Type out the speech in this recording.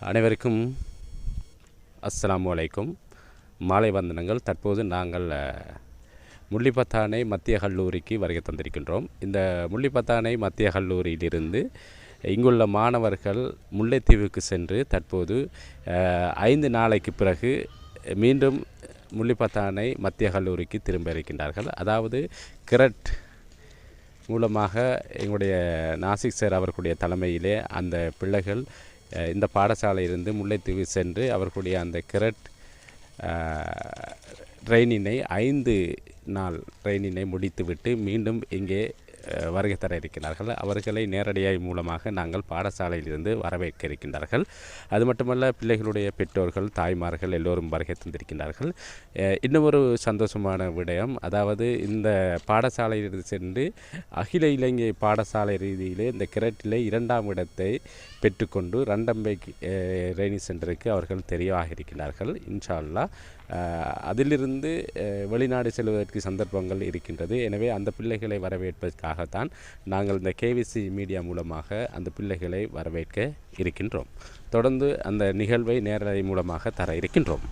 அனைவருக்கும் அஸ்ஸலாமு அலைக்கும். மாலை வந்தனங்கள். தற்போது நாங்கள் முள்ளிப்பத்தானை மத்திய கல்லூரிக்கு வருகை தந்திருக்கின்றோம். இந்த முள்ளிப்பத்தானை மத்திய கல்லூரியிலிருந்து இங்குள்ள மாணவர்கள் முல்லைத்தீவுக்கு சென்று தற்போது ஐந்து நாளைக்கு பிறகு மீண்டும் முள்ளிப்பத்தானை மத்திய கல்லூரிக்கு திரும்ப இருக்கின்றார்கள். அதாவது கிரட் மூலமாக எங்களுடைய நாசிக் சார் அவர்களுடைய தலைமையிலே அந்த பிள்ளைகள் இந்த பாடசாலையிலிருந்து முல்லைத்தீவு சென்று அவர்களுடைய அந்த கிரட் ட்ரெயினினை ஐந்து நாள் ட்ரெயினினை முடித்துவிட்டு மீண்டும் இங்கே வருகை தர இருக்கிறார்கள் அவர்களை நேரடியாக மூலமாக நாங்கள் பாடசாலையிலிருந்து வரவேற்க இருக்கின்றார்கள் அது மட்டுமல்ல பிள்ளைகளுடைய பெற்றோர்கள் தாய்மார்கள் எல்லோரும் வருகை தந்திருக்கின்றார்கள். இன்னொரு இன்னும் ஒரு சந்தோஷமான விடயம் அதாவது இந்த பாடசாலையிலிருந்து சென்று அகில இலங்கை பாடசாலை ரீதியிலே இந்த கிரட்டிலே இரண்டாம் இடத்தை பெற்றுக்கொண்டு ரண்டம்பை ரெய்னி சென்டருக்கு அவர்கள் தெரிவாக இருக்கிறார்கள் இன்ஷா அதிலிருந்து வெளிநாடு செல்வதற்கு சந்தர்ப்பங்கள் இருக்கின்றது. எனவே அந்த பிள்ளைகளை வரவேற்பதற்காகத்தான் நாங்கள் இந்த கேவிசி மீடியா மூலமாக அந்த பிள்ளைகளை வரவேற்க இருக்கின்றோம். தொடர்ந்து அந்த நிகழ்வை நேரலை மூலமாக தர இருக்கின்றோம்.